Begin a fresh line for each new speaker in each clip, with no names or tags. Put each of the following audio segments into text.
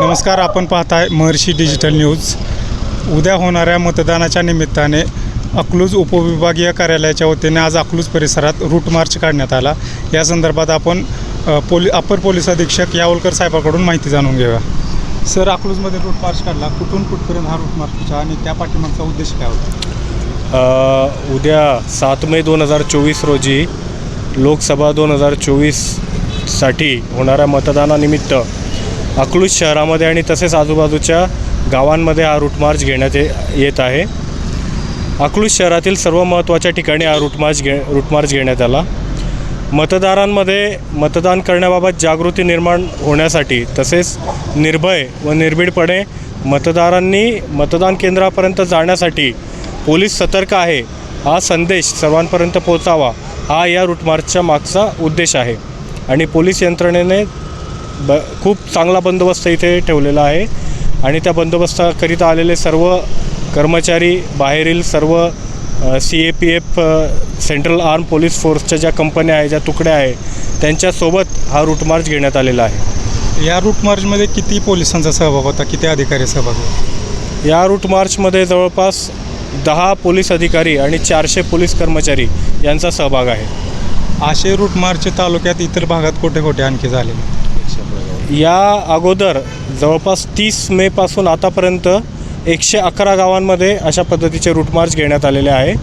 नमस्कार आपण पाहताय महर्षी डिजिटल न्यूज. उद्या होणाऱ्या मतदानाच्या निमित्ताने अकलूज उपविभागीय कार्यालयाच्या वतीने आज अकलूज परिसरात रूट मार्च काढण्यात आला. या संदर्भात आपण अ, पोलि अपर पोलीस अधीक्षक यावलकर साहेबाकडून माहिती जाणून घेऊया. सर अकलूजमध्ये रूट मार्च काढला. कुठून कुठपर्यंत हा रूट मार्चचा आणि त्या पाठीमागचा उद्देश काय होता?
उद्या सात मे दोन हजार चोवीस रोजी लोकसभा दोन हजार चोवीससाठी होणाऱ्या मतदानानिमित्त अकलूज शहरामध्ये आणि तसेच आजूबाजूच्या गावांमध्ये हा रूटमार्च घेण्यात ये- येत आहे. अकलूज शहरातील सर्व महत्त्वाच्या ठिकाणी हा रूटमार्च घे रूटमार्च घेण्यात आला. मतदारांमध्ये मतदान करण्याबाबत जागृती निर्माण होण्यासाठी तसेच निर्भय व निर्भीडपणे मतदारांनी मतदान केंद्रापर्यंत जाण्यासाठी पोलीस सतर्क आहे हा संदेश सर्वांपर्यंत पोहोचावा हा या रूटमार्चच्या मागचा उद्देश आहे. आणि पोलीस यंत्रणेने ब खूप चांगला बंदोबस्त इथे ठेवलेला आहे. आणि त्या बंदोबस्ताकरिता आलेले सर्व कर्मचारी बाहेरील सर्व C A P F central arm police फोर्सच्या ज्या कंपन्या आहे ज्या तुकड्या आहे त्यांच्यासोबत हा रूट मार्च घेण्यात आलेला आहे.
या रूट मार्चमध्ये किती पोलिसांचा सहभाग होता? किती अधिकारी सहभाग होता?
या रूट मार्चमध्ये जवळपास दहा पोलीस अधिकारी आणि चारशे पोलीस कर्मचारी यांचा सहभाग आहे.
असे रूट मार्च तालुक्यात इतर भागात कुठे कुठे आणखी झालेले?
या अगोदर जवळपास तीस मेपासून आतापर्यंत एकशे अकरा गावांमध्ये अशा पद्धतीचे रूटमार्च घेण्यात आलेले आहे.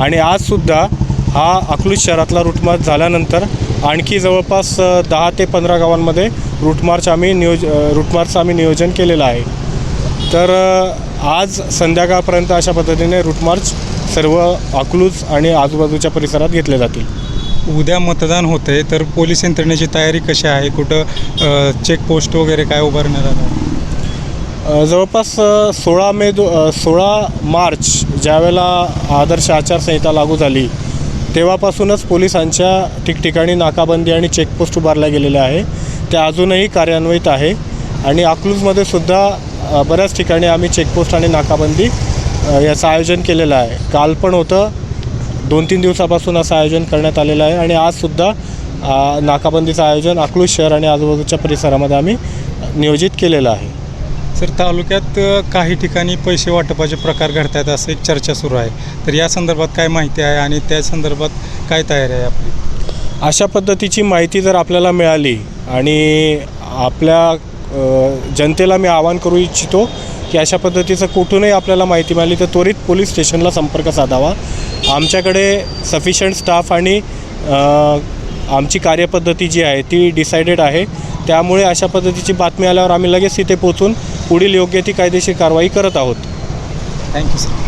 आणि आजसुद्धा हा अकलूज शहरातला रूटमार्च झाल्यानंतर आणखी जवळपास दहा ते पंधरा गावांमध्ये रूटमार्च आम्ही नियोज रूटमार्चचं आम्ही नियोजन केलेलं आहे. तर आज संध्याकाळपर्यंत अशा पद्धतीने रूटमार्च सर्व अकलूज आणि आजूबाजूच्या परिसरात घेतले जातील.
उद्या मतदान होते तर पोलीस यंत्रणेची तयारी कशी आहे? कुठं चेकपोस्ट वगैरे काय उभारण्यात आलं?
जवळपास सोळा मे दो सोळा मार्च ज्यावेळेला आदर्श आचारसंहिता लागू झाली तेव्हापासूनच पोलिसांच्या ठिकठिकाणी नाकाबंदी आणि चेकपोस्ट उभारल्या गेलेल्या आहे. त्या अजूनही कार्यान्वित आहे आणि अकलूजमध्ये सुद्धा बऱ्याच ठिकाणी आम्ही चेकपोस्ट आणि नाकाबंदी याचं आयोजन केलेलं आहे. काल पण होतं दोन तीन दिवसापासून असं आयोजन करण्यात आलेलं आहे आणि आजसुद्धा नाकाबंदीचं आयोजन अकलूज शहर आणि आजूबाजूच्या परिसरामध्ये आम्ही नियोजित केलेलं आहे.
सर तालुक्यात काही ठिकाणी पैसे वाटपाचे प्रकार घडत आहेत असं एक चर्चा सुरू आहे. तर या संदर्भात काय माहिती आहे आणि त्या संदर्भात काय तयारी आहे आपली?
अशा पद्धतीची माहिती जर आपल्याला मिळाली आणि आपल्या जनतेला मी आवाहन करू इच्छितो की अशा पद्धतीचं कुठूनही आपल्याला माहिती मिळाली तर त्वरित पोलीस स्टेशनला संपर्क साधावा. आमच्याकडे सफिशियंट स्टाफ आणि आमची कार्यपद्धती जी आहे ती डिसायडेड आहे. त्यामुळे अशा पद्धतीची बातमी आल्यावर आम्ही लगेच तिथे पोचून पुढील योग्य ती कायदेशीर कारवाई करत आहोत.
Thank you sir